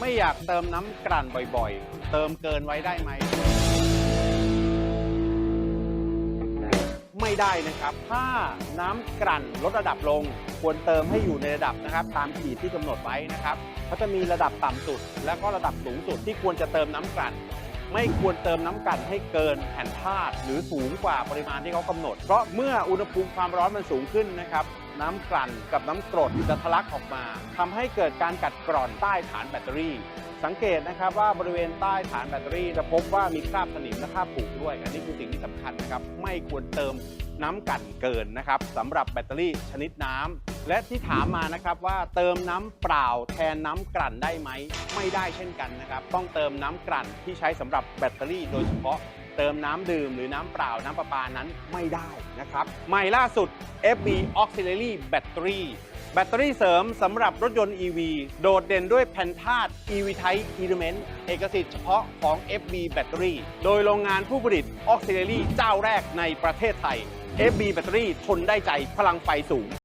ไม่อยากเติมน้ำกลั่นบ่อยๆ เติมเกินไว้ได้ไหม ไม่ได้นะครับ ถ้าน้ำกลั่นลดระดับลง ควรเติมให้อยู่ในระดับนะครับ ตามขีดที่กำหนดไว้นะครับเขาจะมีระดับต่ำสุด และก็ระดับสูงสุดที่ควรจะเติมน้ำกลั่นไม่ควรเติมน้ำกลั่นให้เกินแผ่นธาตุหรือสูงกว่าปริมาณที่เขากำหนด เพราะเมื่ออุณหภูมิความร้อนมันสูงขึ้นนะครับ น้ำกลั่นกับน้ำกรดจะทะลักออกมาทำให้เกิดการกัดกร่อนใต้ฐานแบตเตอรี่ สังเกตนะครับว่าบริเวณใต้ฐานแบตเตอรี่จะพบว่ามีคราบสนิมและคราบผุด้วย อันนี้คือสิ่งที่สำคัญนะครับ ไม่ควรเติมน้ำกลั่นเกินนะครับสำหรับแบตเตอรี่ชนิดน้ำ และที่ถามมานะครับว่าเติมน้ำเปล่าแทนน้ำกลั่นได้ไหม ไม่ได้เช่นกันนะครับ ต้องเติมน้ำกลั่นที่ใช้สำหรับแบตเตอรี่โดยเฉพาะเติมน้ำดื่มหรือน้ำเปล่าน้ำประปานั้นไม่ได้นะครับ ใหม่ล่าสุด FB Auxiliary Battery แบตเตอรี่เสริมสำหรับรถยนต์ EV โดดเด่นด้วยแผ่นธาตุ EV Type Element เอกสิทธิ์เฉพาะของ FB Battery โดยโรงงานผู้ผลิต Auxiliary เจ้าแรกในประเทศไทย FB Battery ทนได้ใจพลังไฟสูง